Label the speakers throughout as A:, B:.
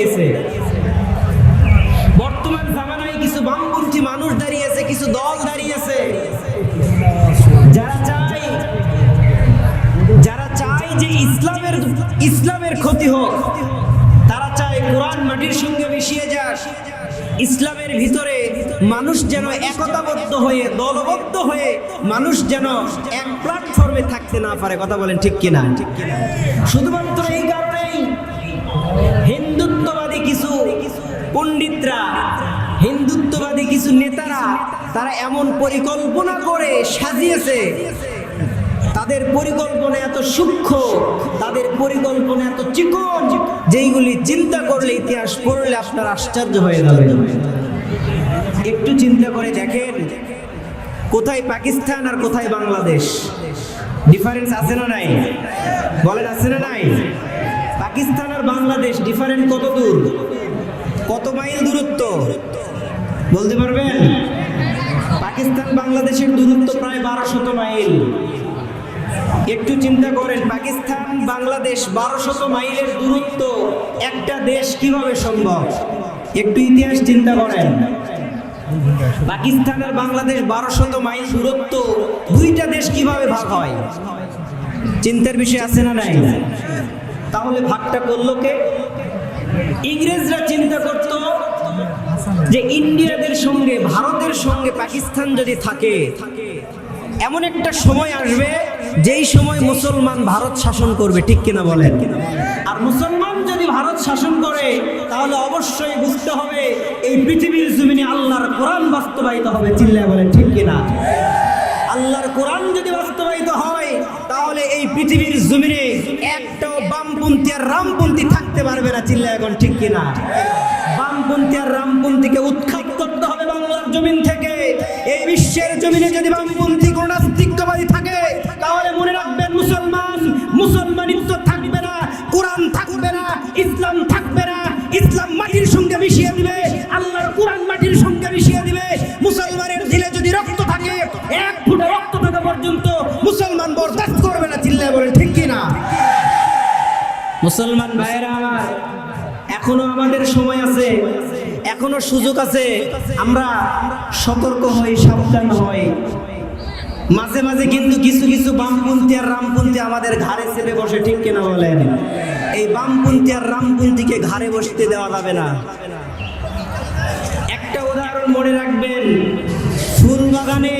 A: দাঁড়িয়েছে। বর্তমান জামানায় কিছু বামপন্থী মানুষ দাঁড়িয়েছে, কিছু দল দাঁড়িয়েছে। যারা চায় যারা চায় যে ইসলামের ইসলামের ক্ষতি হোক, তারা চায় কোরআন মাটির সঙ্গে মিশিয়ে ইসলামের ভিতরে মানুষ যেন একতাবদ্ধ হয়ে, দলবদ্ধ হয়ে মানুষ যেন এক প্ল্যাটফর্মে থাকতে না পারে। কথা বলেন ঠিক কিনা? শুধুমাত্র এই কারণেই পণ্ডিতরা, হিন্দুত্ববাদী কিছু নেতারা, তারা এমন পরিকল্পনা করে সাজিয়েছে। তাদের পরিকল্পনা এত সূক্ষ্ম, তাদের পরিকল্পনা এত চিকন, যেইগুলি চিন্তা করলে ইতিহাস পড়লে আপনার আশ্চর্য হয়ে যাবে। একটু চিন্তা করে দেখেন, কোথায় পাকিস্তান আর কোথায় বাংলাদেশ? ডিফারেন্স আছে না নাই? বলেন, আছে না নাই? পাকিস্তান আর বাংলাদেশ ডিফারেন্ট কত দূর কত মাইল দূরত্ব? বলতে পারবেন? পাকিস্তান বাংলাদেশের দূরত্ব প্রায় বারোশত মাইল। একটু চিন্তা করেন, পাকিস্তান বাংলাদেশ বারোশত মাইলের দূরত্ব একটা দেশ কীভাবে সম্ভব? একটু ইতিহাস চিন্তা করেন। পাকিস্তান আর বাংলাদেশ বারোশত মাইল দূরত্ব, দুইটা দেশ কীভাবে ভাগ হয়? চিন্তার বিষয় আছে না নাই? তাহলে ভাগটা করল কে? ইংরেজরা চিন্তা করত যে ইন্ডিয়াদের সঙ্গে, ভারতের সঙ্গে, পাকিস্তান যদি থাকে, এমন একটা সময় আসবে যেই সময় মুসলমান ভারত শাসন করবে, ঠিক কিনা বলেন? আর মুসলমান যদি ভারত শাসন করে, তাহলে অবশ্যই বুঝতে হবে এই পৃথিবীর জমিনে আল্লাহর কোরআন বাস্তবায়িত হবে, চিল্লায় বলেন, ঠিক কিনা? আল্লাহর কোরআন যদি বাস্তবায়িত হয়, তাহলে এই পৃথিবীর জমিনে একটাও বামপন্থী আর রামপন্থী থাকতে পারবে না চিল্লা এখন ঠিক কিনা বামপন্থী আর রামপন্থীকে উৎখাত করতে হবে বাংলার জমিন থেকে। এই বিশ্বের জমিনে যদি বামপন্থী কোন নাস্তিকবাদী থাকে, তাহলে মনে রাখবেন মুসলমান, মুসলমানিত্ব থাকবে না, কোরআন থাকবে না, ইসলাম থাকবে না, ইসলাম মাটির সঙ্গে মিশিয়ে দিবে, আল্লাহর কোরআন মাটির সঙ্গে ফুটে রক্ত থাকা পর্যন্ত মুসলমান বরদাস্ত করবে না, চিল্লায় বলেন ঠিক কি না মুসলমান ভাইয়েরা আমার, এখনও আমাদের সময় আছে, এখনও সুযোগ আছে, আমরা সতর্ক হই, সাবধান হই। মাঝে মাঝে কিন্তু কিছু কিছু বামপন্থী আর রামপন্থী আমাদের ঘাড়ে চেপে বসে, ঠিক কিনা বলেন? এই বামপন্থী আর রামপন্থীকে ঘাড়ে বসতে দেওয়া যাবে না। একটা উদাহরণ মনে রাখবেন ফুল বাগানে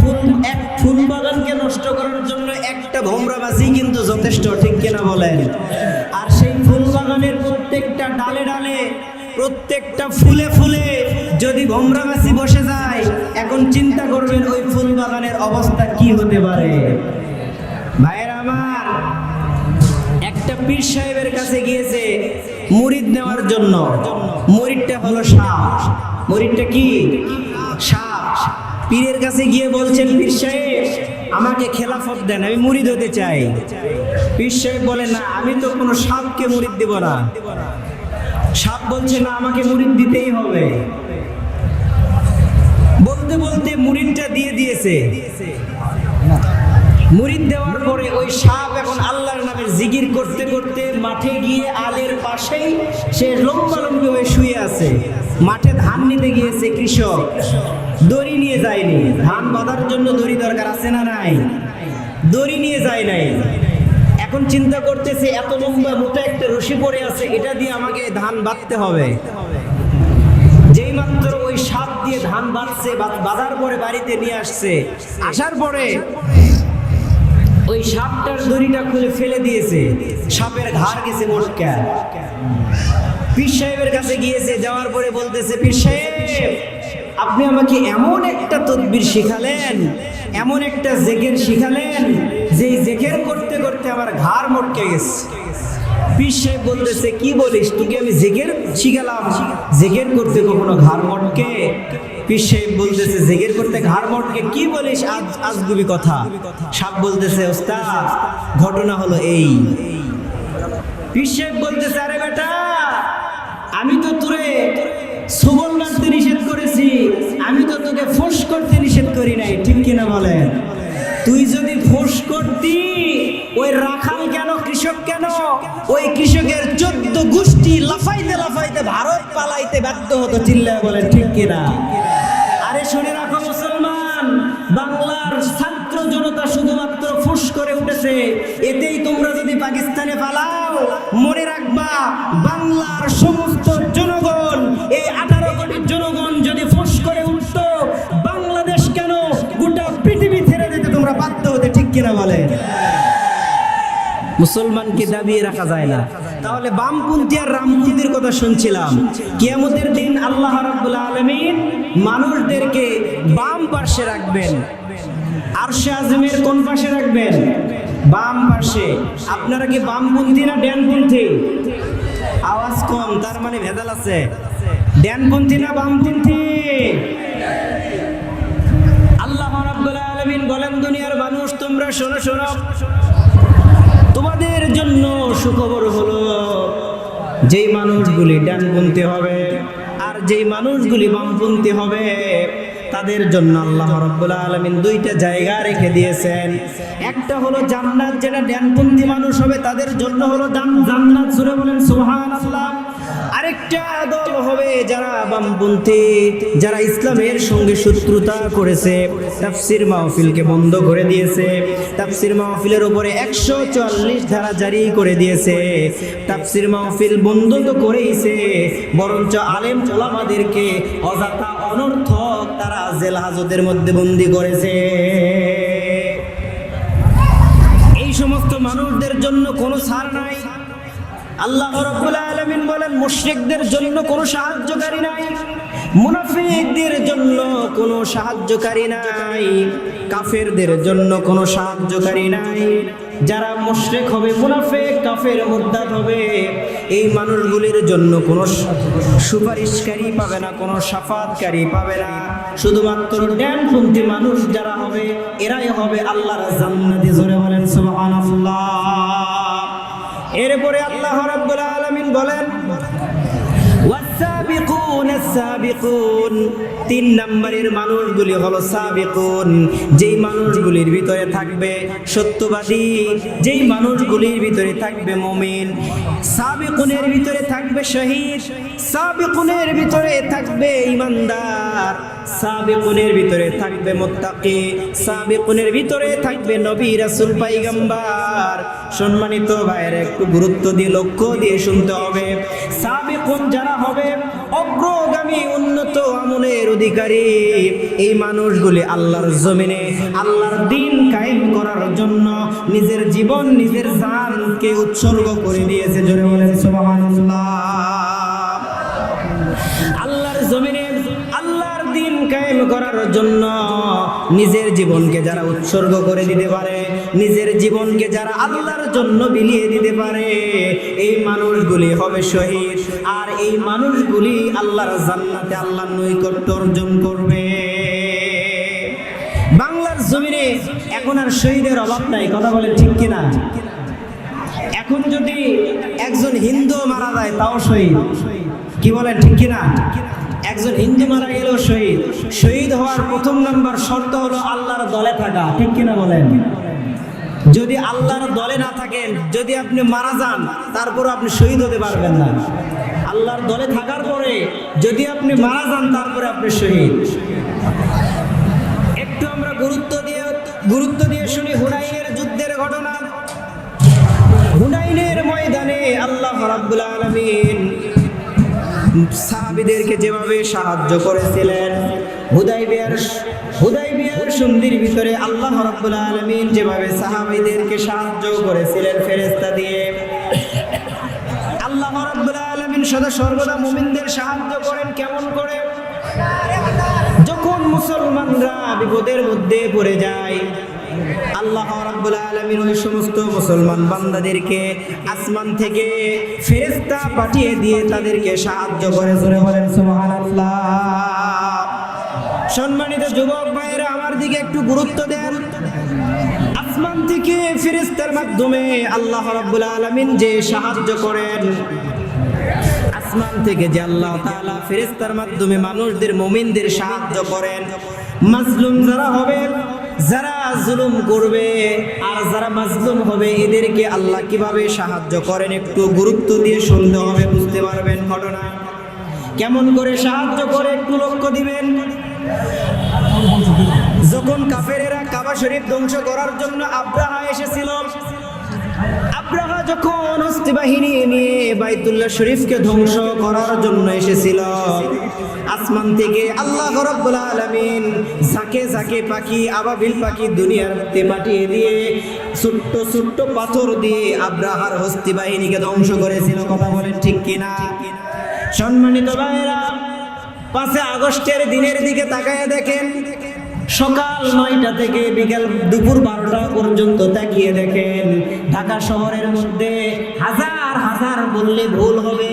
A: ফুল, এক ফুল বাগানকে নষ্ট করার জন্য একটা ভোমরাবাসী কিন্তু যথেষ্ট, ঠিক কিনা বলেন? আর সেই ফুল বাগানের প্রত্যেকটা ডালে ডালে, প্রত্যেকটা ফুলে ফুলে যদি ভোমরাবাসী বসে যায়, এখন চিন্তা করবেন ওই ফুল বাগানের অবস্থা কি হতে পারে? ভাইয়ের আমার, একটা পীর সাহেবের কাছে গিয়েছে মুরিদ নেওয়ার জন্য। মুরিদটা হলো সাপ। মুরিদটা কি? পীরের কাছে গিয়ে বলছেন, পীর সাহেব, আমাকে খেলাফত দেন, আমি মুড়িদ হতে চাই। পীর সাহেব বলে না, আমি তো কোনো সাপকে মুড়িদ দেব না। সাপ বলছে, না, আমাকে মুড়িদ দিতেই হবে। বলতে বলতে মুড়িদটা দিয়ে দিয়েছে। মুরিদ দেওয়ার পরে ওই সাপ এখন আল্লাহর নামের জিগির করতে করতে মাঠে গিয়ে আলের পাশেই সে লম্বালম্বি হয়ে শুয়ে আছে। মাঠে ধান নিতে গিয়েছে কৃষক। দড়ি নিয়ে যায়নি। ধান বাঁধার জন্য দড়ি দরকার আছে না নাই? দড়ি নিয়ে যায় নাই। এখন চিন্তা করতেছে, এত লম্বা মোটা একটা রশি পড়ে আছে, এটা দিয়ে আমাকে ধান বাঁধতে হবে। যেই মাত্র ওই সাপ দিয়ে ধান বাঁধছে বাঁধার পরে বাড়িতে নিয়ে আসছে। আসার পরে ওই সাপটার দড়িটা খুলে ফেলে দিয়েছে। সাপের ঘাড় গেছে মোটকা পীর সাহেবের কাছে গিয়েছে, যাওয়ার পরে বলতেছে, পীর সাহেব, আপনি আমাকে এমন একটা তদবির শিখালেন, এমন একটা জেকের শিখালেন যে জেকের করতে করতে আমার ঘাড় মটকে গেছে। পীর সাহেব বলতেছে, কি বলিস? তোকে আমি জেকের শিখালাম। জেকের করতে কখনো ঘাড় মটকে বলতেছে করতে কি বলিস? আজ কথা। সাপ বলতেছে, ওস্তাদ, ঘটনা হলো এই। আরে বেটা, আমি তো তোরে সুবল মারতে নিষেধ করেছি। আমি তো তোকে ফোর্স করতে নিষেধ করি নাই, ঠিক কিনা বলেন? তুই যদি ফোর্স করতি, ওই রাখাল কেন, কৃষক কেন, ওই কৃষকের চোদ্দ গোষ্ঠী লাফাইতে লাফাইতে ভারত পালাইতে ব্যর্থ হতো, চিল্লায় বলেন, ঠিক কিনা করে উঠেছে। এতেই তোমরা যদি পাকিস্তানে পালাও, মনে রাখবা, বাংলার সমস্ত জনগণ, এই আঠারো কোটি জনগণ যদি ফুস করে উঠতো, বাংলাদেশ কেন গোটা পৃথিবী ছেড়ে দিতে তোমরা বাধ্য হতে, ঠিক কিনা বলে মুসলমানকে দাবিয়ে রাখা যায় না? তাহলে বামপন্থী আর রামপন্থীর কথা শুনছিলাম। কিয়ামতের দিন আল্লাহ রাব্বুল আলামিন মানুষদেরকে বাম পাশে রাখবেন। আরশে আজমের কোন পাশে রাখবেন? বাম পাশে। আপনারা কি বামপন্থী না ড্যানপন্থী? আওয়াজ কম, তার মানে ভেজাল আছে। ড্যানপন্থী না বামপন্থী? আল্লাহ রাব্বুল আলামিন বলেন, দুনিয়ার মানুষ, তোমরা শোনো শোনো। তোমাদের জন্য সুখবর হলো, যেই মানুষগুলি ডানপন্থী হবে আর যেই মানুষগুলি বামপন্থী হবে তাদের জন্য আল্লাহ রাব্বুল আলামিন দুইটা জায়গা রেখে দিয়েছেন। একটা হলো জান্নাত, যেটা ডানপন্থী মানুষ হবে, তাদের জন্য হলো জান্নাত। সুরে বলেন, সুবহানাল্লাহ। আরেকটা দল হবে যারা ইসলামের সঙ্গে শত্রুতা করেছে। তাফসির মাহফিলকে বন্ধ করে দিয়েছে। উপরে একশো চুয়াল্লিশ ধারা জারি করে দিয়েছে। তো করেইছে, বরঞ্চ আলেম ওলামাদেরকে অযথা অনর্থক তারা জেল হাজতের মধ্যে বন্দি করেছে। এই সমস্ত মানুষদের জন্য কোনো ছাড় নাই। আল্লাহ রাব্বুল আলামিন বলেন, মুশরিকদের জন্য কোনো সাহায্যকারী নাই। মুনাফিকদের জন্য কোনো সাহায্যকারী নাই। কাফেরদের জন্য কোনো সাহায্যকারী নাই। যারা মোশরেক হবে মুনাফে কাফের মুদ্দাত হবে, এই মানুষগুলির জন্য কোনো সুপারিশকারী পাবে না, কোনো সাফাতকারী পাবে না। শুধুমাত্র ড্যানপন্থী মানুষ যারা হবে, এরাই হবে আল্লাহর জান্নাতি। জোরে বলেন, সুবহানাল্লাহ। এরপরে আল্লাহ রাব্বুল আলামিন বলেন সাবিকুন তিন নম্বরের মানুষগুলি হলো সাবিকুন। যেই মানুষগুলির ভিতরে থাকবে সত্যবাদী, যেই মানুষগুলির ভিতরে থাকবে মুমিন। সাবিকুনের ভিতরে থাকবে শহীদ, সাবিকুনের ভিতরে থাকবে ইমানদার। সাবিকুনের ভিতরে থাকবে মুত্তাকি, সাবিকুনের ভিতরে থাকবে নবী রাসূল পাইগাম্বার। সম্মানিত ভাইয়ের, একটু গুরুত্ব দিয়ে, লক্ষ্য দিয়ে শুনতে হবে। সাবিকুন যারা হবে অগ্রগামী উন্নত আমলের অধিকারী। এই মানুষগুলি আল্লাহর জমিনে, আল্লাহর দিন কায়েম করার জন্য নিজের জীবন, নিজের জানকে উৎসর্গ করে দিয়েছে। জোরে বলেন, সুবহানাল্লাহ। আল্লাহর জমিনে, আল্লাহর দিন কায়েম করার জন্য নিজের জীবনকে যারা উৎসর্গ করে দিতে পারে, নিজের জীবনকে যারা আল্লাহর জন্য বিলিয়ে দিতে পারে, এই মানুষগুলি হবে শহীদ। আর এই মানুষগুলি আল্লাহর জান্নাতে আল্লাহর নৈকট্য অর্জন করবে। বাংলার জমিনে এখন আর শহীদের অভাব নাই, কথা বলে ঠিক কিনা? এখন যদি একজন হিন্দু মারা যায়, তাও শহীদ। কি বলেন ঠিক কিনা? একজন হিন্দু মারা গেল শহীদ। শহীদ হওয়ার প্রথম নাম্বার শর্ত হলো আল্লাহর দলে থাকা। ঠিক কিনা বলেন? যদি আল্লাহর দলে না থাকেন, যদি আপনি মারা যান তারপর আপনি শহীদ হতে পারবেন না। আল্লাহর দলে থাকার পরে যদি আপনি মারা যান, তারপরে আপনি শহীদ। একটু আমরা গুরুত্ব দিয়ে গুরুত্ব দিয়ে শুনি হুনাইনের যুদ্ধের ঘটনা। হুনাইনের ময়দানে আল্লাহ রাব্বুল আলামিন সাহাবীদেরকে যেভাবে সাহায্য করেছিলেন, হুদাইবিয়ার হুদাইবিয়ার সন্ধির ভিতরে আল্লাহ রাব্বুল আলামিন যেভাবে সাহাবীদেরকে সাহায্য করেছিলেন ফেরেশতা দিয়ে, আল্লাহ রাব্বুল আলামিন সদা সর্বদা মুমিনদের সাহায্য করেন কেমন করে? যখন মুসলমানরা বিপদের মধ্যে পড়ে যায় আল্লাহ রাব্বুল আলামিন ওই সমস্ত মুসলমান বান্দাদেরকে আসমান থেকে ফেরেশতা পাঠিয়ে দিয়ে তাদেরকে সাহায্য করে। জোরে বলেন, সুবহানাল্লাহ। সম্মানিত যুবক ভাইয়েরা, আমার দিকে একটু গুরুত্ব দেন। আসমান থেকে ফেরেশতার মাধ্যমে আল্লাহ রাব্বুল আলামিন যে সাহায্য করেন, আসমান থেকে যে আল্লাহ তাআলা ফেরেশতার মাধ্যমে মানুষদের, মুমিনদের সাহায্য করেন। মাজলুম যারা হবে যারা জুলুম করবে আর যারা মাজলুম হবে, এদেরকে আল্লাহ কীভাবে সাহায্য করেন? একটু গুরুত্ব দিয়ে শুনতে হবে, বুঝতে পারবেন ঘটনা। কেমন করে সাহায্য করে একটু লক্ষ্য দিবেন? যখন কাফেরেরা কাবা শরীফ ধ্বংস করার জন্য আব্রাহা এসেছিল, আব্রাহা যখন হস্তি বাহিনী নিয়ে বাইতুল্লাহ শরীফকে ধ্বংস করার জন্য এসেছিল আসমান থেকে আল্লাহ আলামিন ঝাঁকে ঝাঁকে পাখি, আবাবিল পাখি দুনিয়ার মধ্যে পাঠিয়ে দিয়ে ছোট্ট ছোট্ট পাথর দিয়ে আব্রাহার হস্তি বাহিনীকে ধ্বংস করেছিল। কথা বলেন ঠিক কিনা? সম্মানিত ভাইরা পাঁচে আগস্টের দিনের দিকে তাকায় দেখেন, সকাল নয়টা থেকে বিকাল দুপুর বারোটা পর্যন্ত তাকিয়ে দেখেন, ঢাকা শহরের মধ্যে হাজার হাজার বললে ভুল হবে।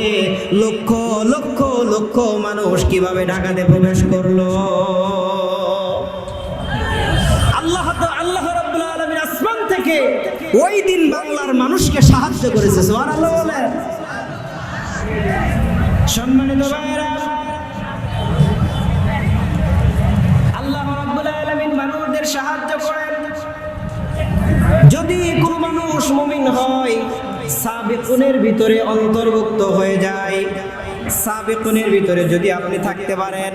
A: লক্ষ লক্ষ লক্ষ মানুষ কীভাবে ঢাকাতে প্রবেশ করল? আল্লাহ আসমান থেকে ওই দিন বাংলার মানুষকে সাহায্য করেছে মানুষদের সাহায্য করেন। যদি কোনো মানুষ মুমিন হয় সাবিকুনের ভিতরে অন্তর্ভুক্ত হয়ে যায়। সাবিকুনের ভিতরে যদি আপনি থাকতে পারেন,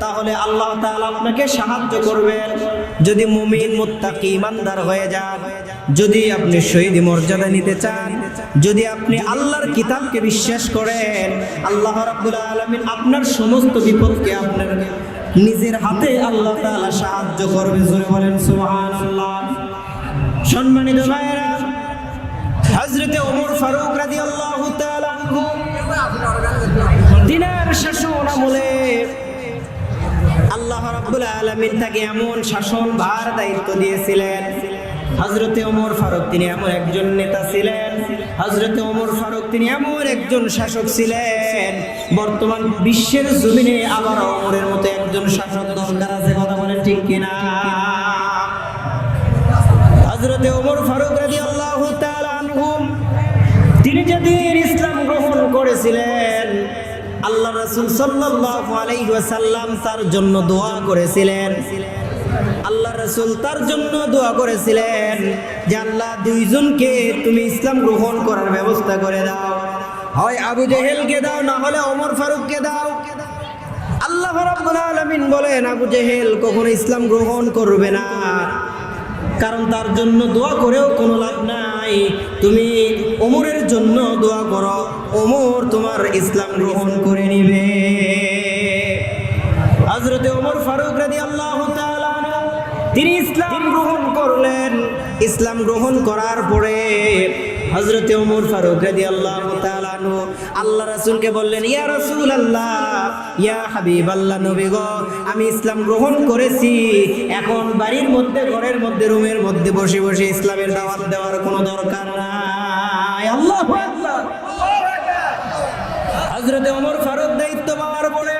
A: তাহলে আল্লাহ তাআলা আপনাকে সাহায্য করবেন। যদি মুমিন, মুত্তাকি, ইমানদার হয়ে যান, যদি আপনি শহীদ মর্যাদা নিতে চান, যদি আপনি আল্লাহর কিতাবকে বিশ্বাস করেন, আল্লাহ রাব্বুল আলামিন আপনার সমস্ত বিপদকে আপনার নিজের হাতে আল্লাহ তাআলা সাহায্য করবে। জোরে বলেন সুবহানাল্লাহ। সম্মানিত ভাইয়েরা হযরতে ওমর ফারুক তাআলা আনহু। দিনের শাসন আমলে আল্লাহ রাব্বুল আলামিন তাকে এমন শাসন ভার দায়িত্ব দিয়েছিলেন। হজরতে ওমর ফারুক তিনি এমন একজন নেতা ছিলেন। হজরতে ওমর ফারুক তিনি এমন একজন শাসক ছিলেন। বর্তমান বিশ্বের জমিনে আবার ওমরের মতো একজন শাসক দরকার আছে, কথা বলেন ঠিক কিনা? রসুল ওয়াসাল্লাম তার জন্য দোয়া করেছিলেন। আল্লাহ রসুল তার জন্য দোয়া করেছিলেন যে, আল্লাহ, দুইজনকে তুমি ইসলাম গ্রহণ করার ব্যবস্থা করে দাও। হয় আবু জেহেলকে দাও, না হলে ওমর ফারুককে দাও। আল্লাহ রাব্বুল আলামিন বলেন, আবু জেহেল কখনো ইসলাম গ্রহণ করবে না। কারণ তার জন্য দোয়া করেও কোনো লাভ নাই। তুমি ওমরের জন্য দোয়া করো। ওমর তোমার ইসলাম গ্রহণ করে নিবে। হজরতে ওমর ফারুক রাজি আল্লাহ তিনি ইসলাম গ্রহণ করলেন। ইসলাম গ্রহণ করার পরে হজরতে ওমর ফারুক রাদি আল্লাহ আল্লাহ রাসূলকে বললেন, ইয়া রাসূল আল্লাহ ইয়া হাবিব আল্লাহ নবী গো, আমি ইসলাম গ্রহণ করেছি। এখন বাড়ির মধ্যে, ঘরের মধ্যে, রুমের মধ্যে বসে বসে ইসলামের দাওয়াত দেওয়ার কোনো দরকার নাই। আল্লাহ হজরতে ওমর ফারুক দায়িত্ব পাওয়ার পরে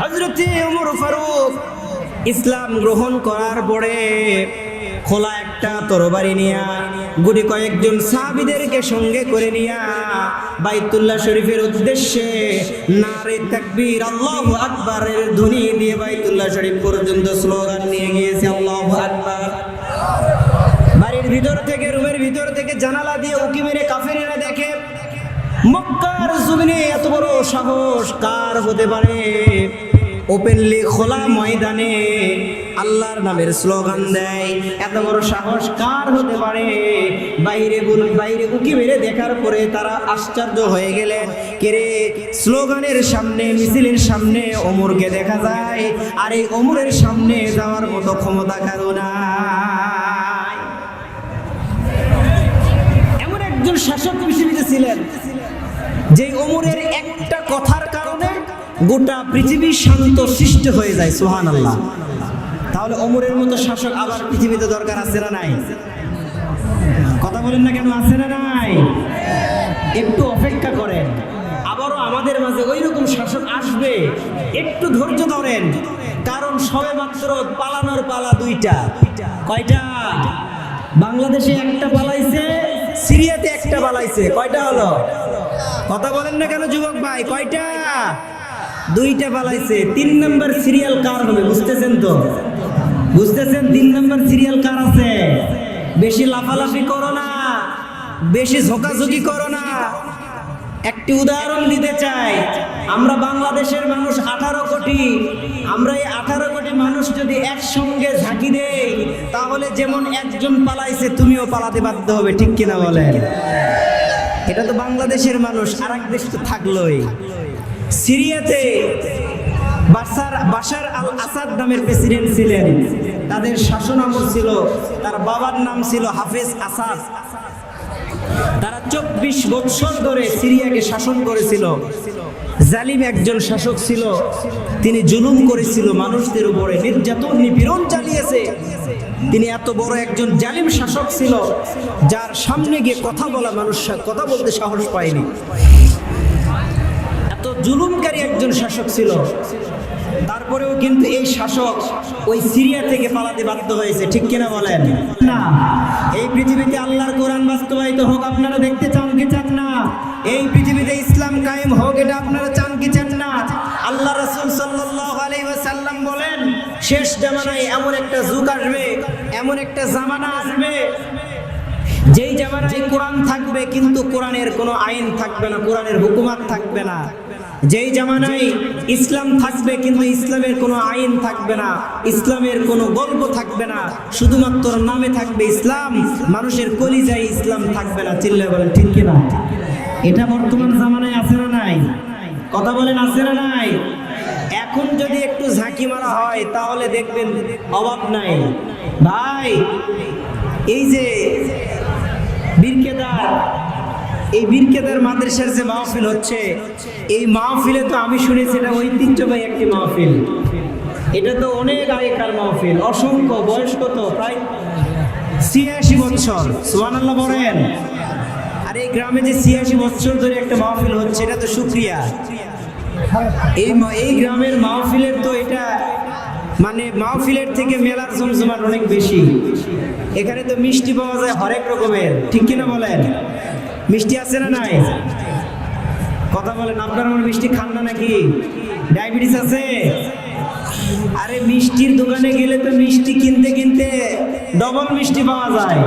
A: হজরতে ওমর ফারুক ইসলাম গ্রহণ করার পরে খোলা একটা তরবারি নিয়া, গুটি কয়েকজন সাহাবিদেরকে সঙ্গে করে নিয়া বাইতুল্লাহ শরীফের উদ্দেশ্যে নারে তাকবীর, আল্লাহু আকবারের ধ্বনি দিয়ে বাইতুল্লাহ শরীফ পর্যন্ত স্লোগান নিয়ে গিয়েছে, আল্লাহু আকবার। বাড়ির ভিতর থেকে, রুমের ভিতর থেকে জানালা দিয়ে উকি মেরে কাফেরেরা দেখে, মক্কার জমিনে এত বড় সাহস কার হতে পারে? ওপেনলি খোলা ময়দানে আল্লাহর নামের স্লোগান দেয়। এত বড় সাহস কার হতে পারে? বাইরে বাইরে উকি মেরে দেখার পরে তারা আশ্চর্য হয়ে গেলেন। কেরে স্লোগানের সামনে, মিছিলের সামনে অমরকে দেখা যায়। আর এই অমরের সামনে যাওয়ার মতো ক্ষমতা কারও নাই। এমন একজন শাসক পৃথিবীতে ছিলেন যে অমরের গোটা পৃথিবী শান্ত, সৃষ্ট হয়ে যায় সোহান আল্লাহ তাহলে অমরের মতো শাসক আবার পৃথিবীতে দরকার আছে না নাই? কথা বলেন না কেন, আছে না নাই? একটু অপেক্ষা করেন। আবারও আমাদের মাঝে ওই রকম শাসক আসবে, একটু ধৈর্য ধরেন, কারণ সবে মাত্র পালানোর পালা দুইটা। কয়টা? বাংলাদেশে একটা পালাইছে, সিরিয়াতে একটা পালাইছে। কয়টা হলো? কথা বলেন না কেন, যুবক ভাই, কয়টা? দুইটা পালাইছে তিন নম্বর সিরিয়াল কার হবে, বুঝতেছেন তো? বুঝতেছেন? তিন নম্বর সিরিয়াল কার আছে? বেশি লাফালাফি করো না, বেশি ঝোঁকাঝুঁকি করো না। একটি উদাহরণ দিতে চাই, আমরা বাংলাদেশের মানুষ আঠারো কোটি, আমরা এই আঠারো কোটি মানুষ যদি একসঙ্গে ঝাঁকি দেই, তাহলে যেমন একজন পালাইছে, তুমিও পালাতে বাধ্য হবে, ঠিক কিনা বলেন? এটা তো বাংলাদেশের মানুষ আর এক দেশ তো থাকলোই। সিরিয়াতে বাসার বাশার আল আসাদ নামের প্রেসিডেন্ট ছিলেন। তাদের শাসন আমল ছিল, তার বাবার নাম ছিল হাফেজ আসাদ। তারা চব্বিশ বৎসর ধরে সিরিয়াকে শাসন করেছিল। জালিম একজন শাসক ছিল। তিনি জুলুম করেছিল, মানুষদের উপরে নির্যাতন, নিপীড়ন চালিয়েছে। তিনি এত বড় একজন জালিম শাসক ছিল, যার সামনে গিয়ে কথা বলা মানুষ কথা বলতে সাহস পায়নি। জুলুমকারী একজন শাসক ছিল। তারপরেও কিন্তু এই শাসক ওই সিরিয়া থেকে পালাতে বাধ্য হয়েছে ঠিক কিনা বলেন? না। এই পৃথিবীতে আল্লাহর কোরআন বাস্তবায়িত হোক আপনারা দেখতে চান কি চান না? এই পৃথিবীতে ইসলাম কায়েম হোক এটা আপনারা চান কি চান না? আল্লাহ রাসূল ওয়াসাল্লাম বলেন শেষ জামানায় এমন একটা যুগ আসবে এমন একটা জামানা আসবে যেই জামানায় কোরআন থাকবে কিন্তু কোরআনের কোনো আইন থাকবে না কোরআনের হুকুমাত থাকবে না। যেই জামানায় ইসলাম থাকবে কিন্তু ইসলামের কোনো আইন থাকবে না, ইসলামের কোনো গল্প থাকবে না, শুধুমাত্র নামে থাকবে ইসলাম, মানুষের কলিজায় ইসলাম থাকবে না। চিল্লা বলেন, ঠিক কিনা? এটা বর্তমান জামানায় আছে না নাই? কথা বলেন, আছে না নাই? এখন যদি একটু ঝাঁকি মারা হয়, তাহলে দেখবেন অভাব নাই। ভাই, এই যে এই বীরকেদার মাদ্রাসার যে মাহফিল হচ্ছে, এই মাহফিলে তো আমি শুনেছি এটা ঐতিহ্যবাহী একটি মাহফিল। এটা তো অনেক আগেকার মাহফিল। অসংখ্য বয়স কত প্রায় ছিয়াশি বছর সোহান আল্লাহ বলেন। আর এই গ্রামে যে ছিয়াশি বছর ধরে একটা মাহফিল হচ্ছে, এটা তো সুক্রিয়া। এই এই গ্রামের মাহফিলের তো এটা মানে মাহফিলের থেকে মেলার জমজমাট অনেক বেশি। এখানে তো মিষ্টি পাওয়া যায় হরেক রকমের। ঠিক কিনা বলেন? মিষ্টি আছে না নাই? কথা বলেন, আপনার আমার মিষ্টি খান না নাকি? ডায়াবেটিস আছে? আরে মিষ্টির দোকানে গেলে তো মিষ্টি কিনতে কিনতে ডবল মিষ্টি পাওয়া যায়।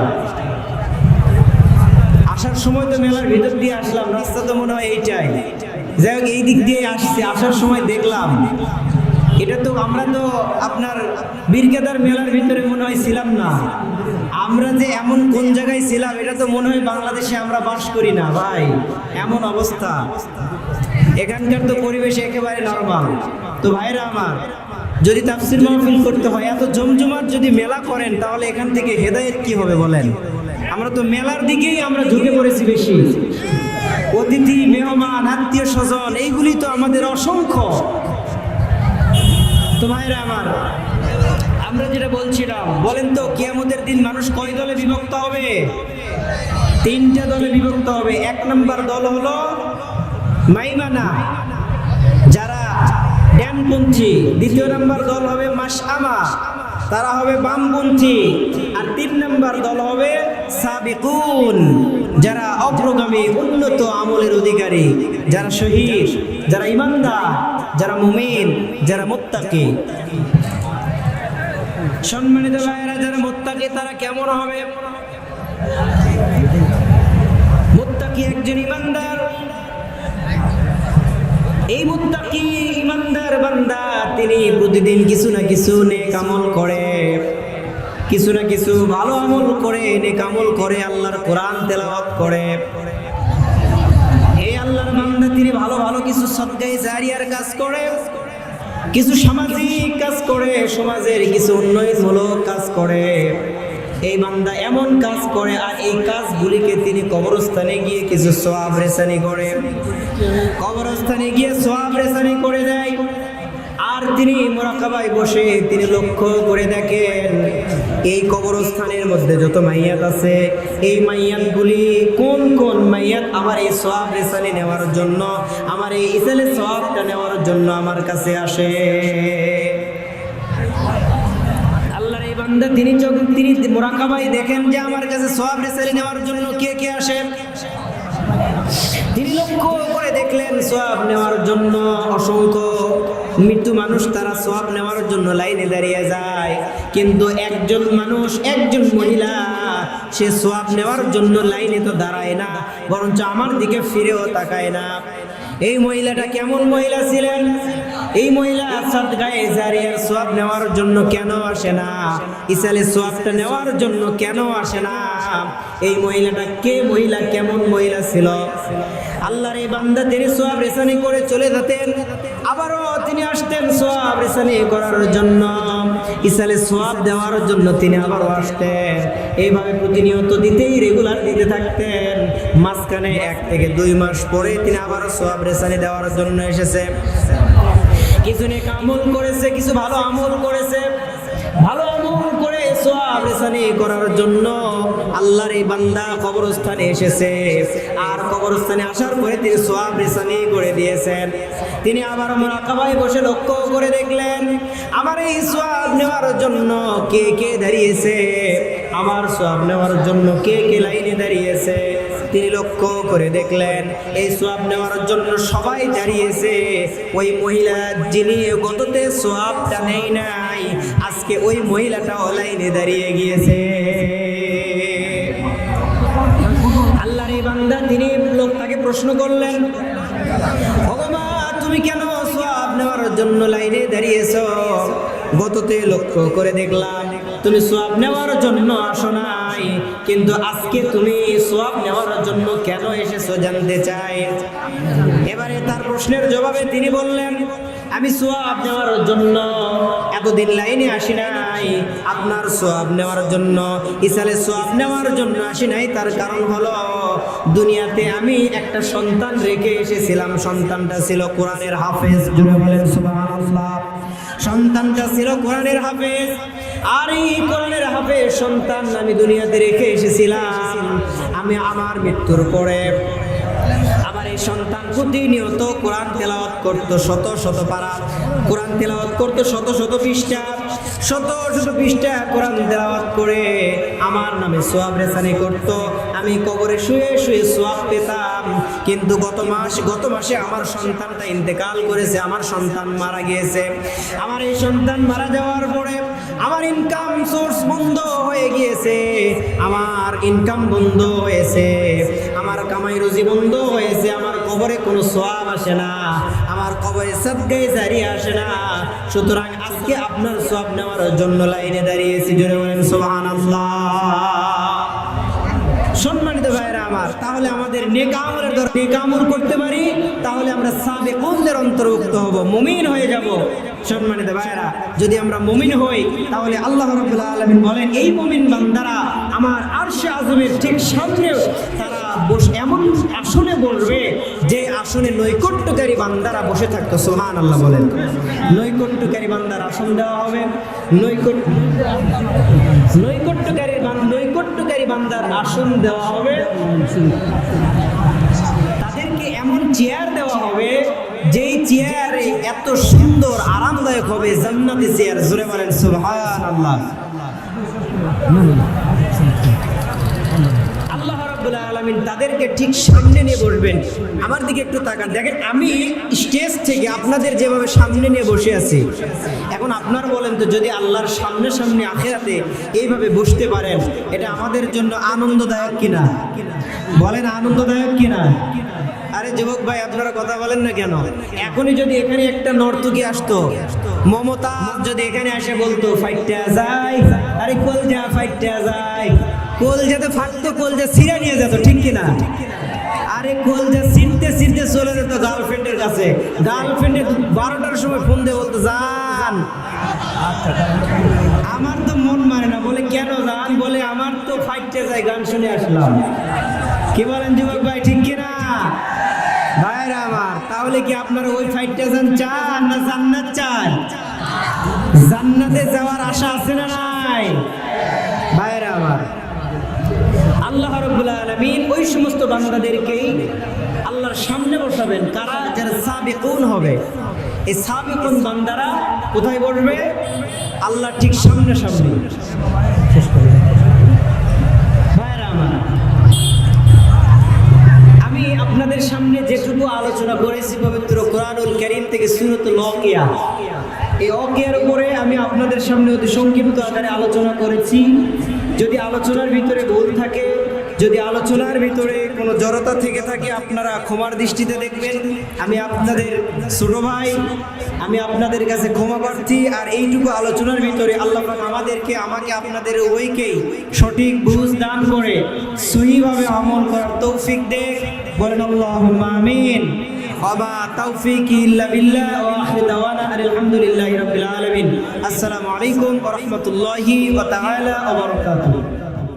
A: আসার সময় তো মেলার ভিতর দিয়ে আসলাম, রাস্তা তো মনে হয় এইটাই। যাই হোক, এই দিক দিয়ে আসছি, আসার সময় দেখলাম। এটা তো আমরা তো আপনার বীরকেদার মেলার ভিতরে মনে হয় ছিলাম না। আমরা যে এমন কোন জায়গায় ছিলাম, এটা তো মনে হয় বাংলাদেশে আমরা বাস করি না, ভাই। এমন অবস্থা। এখানকার তো পরিবেশ একেবারে নর্মাল তো ভাইরা আমার, যদি তাফসির মাহফিল করতে হয়, এত জমজমাট যদি মেলা করেন, তাহলে এখান থেকে হেদায়েত কি হবে বলেন? আমরা তো মেলার দিকেই আমরা ঝুঁকে পড়েছি বেশি। অতিথি, মেহমান, আত্মীয় স্বজন, এইগুলি তো আমাদের অসংখ্য। তো ভাইরা আমার আমরা যেটা বলছিলাম, বলেন তো, কিয়ামতের দিন মানুষ কয় দলে বিভক্ত হবে? তিনটা দলে বিভক্ত হবে। এক নম্বর দল হলো মাইমানা, যারা ড্যানপন্থী দ্বিতীয় নম্বর দল হবে মাসআমা তারা হবে বামপন্থী। আর তিন নম্বর দল হবে সাবিকুন, যারা অগ্রগামী, উন্নত আমলের অধিকারী। যারা শহীদ, যারা ইমানদার, যারা মুমিন, যারা মুত্তাকি। সম্মানিত ভাইয়েরা, যারা মুত্তাকি, তারা কেমন হবে? মুত্তাকি একজন ইমানদার। এই মুত্তাকি ইমানদার বান্দা, তিনি প্রতিদিন কিছু না কিছু নেক আমল করে। কিছু না কিছু ভালো আমল করে, নেক আমল করে, আল্লাহর কোরআন তেলাওয়াত করে। এই আল্লাহর বান্দা, তিনি ভালো ভালো কিছু সদগায়ে জারিয়ার কাজ করে। কিছু সামাজিক কাজ করে, সমাজের কিছু উন্নয়নমূলক কাজ করে। এই বান্দা এমন কাজ করে, আর এই কাজগুলিকে তিনি কবরস্থানে গিয়ে কিছু সোয়াব রেসানি করে। কবরস্থানে গিয়ে সোয়াব রেসানি করে দেয়। আর তিনি মোরাকাবায় বসে তিনি লক্ষ্য করে দেখেন, এই কবরস্থানের মধ্যে যত মাইয়াত আছে, এই মাইয়াতগুলি কোন কোন মাইয়াত আমার এই সোয়াব রেসানি নেওয়ার জন্য, আমার এই ইসালে সোয়াবটা নেওয়ার জন্য আমার কাছে আসে। আল্লাহর এই তিনি যখন তিনি মোরাকাবাই দেখেন যে আমার কাছে সব রেসারি নেওয়ার জন্য কে কে আসে। তিনি লক্ষ্য করে দেখলেন সোয়াব নেওয়ার জন্য অসংখ্য মৃত্যু মানুষ তারা সোয়াব নেওয়ার জন্য লাইনে দাঁড়িয়ে যায়। কিন্তু একজন মানুষ, একজন মহিলা, সে সোয়াব নেওয়ার জন্য লাইনে তো দাঁড়ায় না, বরঞ্চ আমার দিকে ফিরেও তাকায় না। এই মহিলাটা কেমন মহিলা ছিলেন? এই মহিলা সাদগায়ে জারিয়ার সোয়াব নেওয়ার জন্য কেন আসে না? ইসালে সোয়াবটা নেওয়ার জন্য কেন আসে না? এই মহিলাটা কে মহিলা? কেমন মহিলা ছিল? আল্লাহর এই বান্দা তিনি সোয়াব রেসানি করে চলে যেতেন। আবারও তিনি আসতেন সোয়াব রেসানি করার জন্য। ইসালে সোয়াব দেওয়ার জন্য তিনি আবারও আসতেন। এইভাবে প্রতিনিয়ত দিতেই রেগুলার দিতে থাকতেন। মাঝখানে এক থেকে দুই মাস পরে তিনি আবারও সোয়াব রেসানি দেওয়ার জন্য এসেছে। কিছু নেক আমল করেছে, কিছু ভালো আমল করেছে। ভালো আমল করে সোয়াব রেসানি করার জন্য আল্লাহর এই বান্দা কবরস্থানে এসেছে। আর কবরস্থানে আসার পরে তিনি সোয়াব রেসানি করে দিয়েছেন। তিনি আবার মোরাকাবায় বসে লক্ষ্য করে দেখলেন, আমার এই সোয়াব নেওয়ার জন্য কে কে দাঁড়িয়েছে? আমার সোয়াব নেওয়ার জন্য কে কে লাইনে দাঁড়িয়েছে? তিনি লক্ষ্য করে দেখলেন, এই সোয়াব নেওয়ার জন্য সবাই দাঁড়িয়েছে। ওই মহিলা যিনি গততে সোয়াবটা নেই নাই, আজকে ওই মহিলাটা লাইনে দাঁড়িয়ে গিয়েছে। আল্লাহর এই বান্দা তিনি লোকটাকে প্রশ্ন করলেন তুমি কেন সোয়াব নেওয়ার জন্য লাইনে দাঁড়িয়েছো? গততে লক্ষ্য করে দেখলাম, তুমি সোয়াব নেওয়ার জন্য আসো নাই। কিন্তু আজকে তুমি সোয়াব নেওয়ার জন্য কেন এসেছ জানতে চাই? এবারে তার প্রশ্নের জবাবে তিনি বললেন, আমি সোয়াব নেওয়ার জন্য এতদিন লাইনে আসি নাই। আপনার সোয়াব নেওয়ার জন্য, ইসালে সোয়াব নেওয়ার জন্য আসি নাই। তার কারণ হলো, দুনিয়াতে আমি একটা সন্তান রেখে এসেছিলাম। সন্তানটা ছিল কোরআনের হাফেজ। জুড়ে বলেন সুবহানাল্লাহ। সন্তানটা ছিল কোরআনের হাফেজ। আর এই কোরআনের হাফেজ সন্তান আমি দুনিয়াতে রেখে এসেছিলাম। আমি আমার মৃত্যুর পরে আমার এই সন্তান প্রতিনিয়ত কোরআন তেলাওয়াত করত, শত শত পারা। কোরআন তেলাওয়াত করতো, শত শত পৃষ্ঠা, শত শত পৃষ্ঠা কোরআন তেলাওয়াত করে আমার নামে সোয়াব রেসানি করত। আমি কবরে শুয়ে শুয়ে সোয়াব পেতাম। কিন্তু গত মাস, গত মাসে আমার সন্তানটা ইন্তেকাল করেছে, আমার সন্তান মারা গিয়েছে। আমার এই সন্তান মারা যাওয়ার পরে আমার ইনকাম সোর্স বন্ধ হয়ে গিয়েছে, আমার ইনকাম বন্ধ হয়েছে, আমার কামাই রুজি বন্ধ হয়েছে, আমার কবরে কোনো সোয়াব আসে না, আমার কবরে সদগাই জারি আসে না। সুতরাং আজকে আপনার সোয়াব নেওয়ার জন্য লাইনে দাঁড়িয়েছি, জোরে বলেন সোহান আমার তাহলে আমাদের নেকামলের নেকামল করতে পারি, তাহলে আমরা সাবে কোনদের অন্তর্ভুক্ত হব, মুমিন হয়ে যাব। সম্মানিত ভাইরা যদি আমরা মুমিন হই, তাহলে আল্লাহ রবুল্লা আলমিন বলেন, এই মুমিন বান্দারা আমার আরশে আজমের ঠিক সামনেও তারা এমন আসনে বসবে যে আসনে নৈকট্যকারী বান্দারা বসে থাকতো সোহান আল্লাহ বলেন। নৈকট্যকারী বান্দার আসন দেওয়া হবে। নৈকট্য নৈকট্যকারী নৈকট্যকারী বান্দার আসন দেওয়া হবে। তাদেরকে এমন চেয়ার দেওয়া হবে, যেই চেয়ার এত সুন্দর, আরামদায়ক হবে। জান্নাতি চেয়ার, জোরে বলেন সুবহান আল্লাহ রাব্বুল আলামিন তাদেরকে ঠিক সামনে নিয়ে বসবেন আমার দিকে একটু তাকান। দেখেন, আমি স্টেজ থেকে আপনাদের যেভাবে সামনে নিয়ে বসে আছি, এখন আপনারা বলেন তো, যদি আল্লাহর সামনে সামনে আখেরাতে এইভাবে বসতে পারেন, এটা আমাদের জন্য আনন্দদায়ক কিনা? বলেন, আনন্দদায়ক কিনা? আরে যুবক ভাই, আপনারা কথা বলেন না কেন? এখনই যদি এখানে একটা নর্তকী আসতো মমতা যদি এখানে এসে বলতো, ফাইটটা যায়। আরে, কলজা ফাইটটা যায়। কলজাতে ফাটতো কলজা ছিঁড়ে নিয়ে যেত, ঠিক কিনা? আরে কলজা ছিঁড়তে ছিঁড়তে চলে যেত গার্লফ্রেন্ডের কাছে। গার্লফ্রেন্ডে বারোটার সময় ফোন দিয়ে বলতো যান আমার তো মন মানে না, বলে, কেন যান বলে, আমার তো ফাইটতে যায়, গান শুনে আসলাম। কি বলেন যুবক ভাই, ঠিক কিনা? ভাইরা আমার, তাহলে কি আপনারা ওই ফাইটটা যান, চান না জান্নাত চান? জান্নাতে যাওয়ার আশা আছে না নাই? ভাইরা আমার। আল্লাহ রব্বুল আলমিন ওই সমস্ত বান্দাদেরকেই আল্লাহর সামনে বসাবেন। কারা? যারা সাবেকুন হবে। এই সাবেকুন বান্দারা কোথায় বসবে? আল্লাহ ঠিক সামনে সামনে। আমি আপনাদের সামনে যেটুকু আলোচনা করেছি পবিত্র কোরআনুল করিম থেকে সুরত লকিয়া এই অকিয়ার উপরে আমি আপনাদের সামনে অতি সংক্ষিপ্ত আকারে আলোচনা করেছি। যদি আলোচনার ভিতরে ভুল থাকে যদি আলোচনার ভিতরে কোনো জড়তা থেকে থাকে, আপনারা ক্ষমার দৃষ্টিতে দেখবেন। আমি আপনাদের ছোট ভাই, আমি আপনাদের কাছে ক্ষমা প্রার্থী, আর এইটুকু আলোচনার ভিতরে আল্লাহ আমাদেরকে, আমাকে আপনাদের ওইকেই সঠিক বুঝ দান করে সহিভাবে আমল করার তৌফিক দেখ বলেন আল্লাহুম্মা আমিন। তাআলা ওয়া বারাকাতুহু।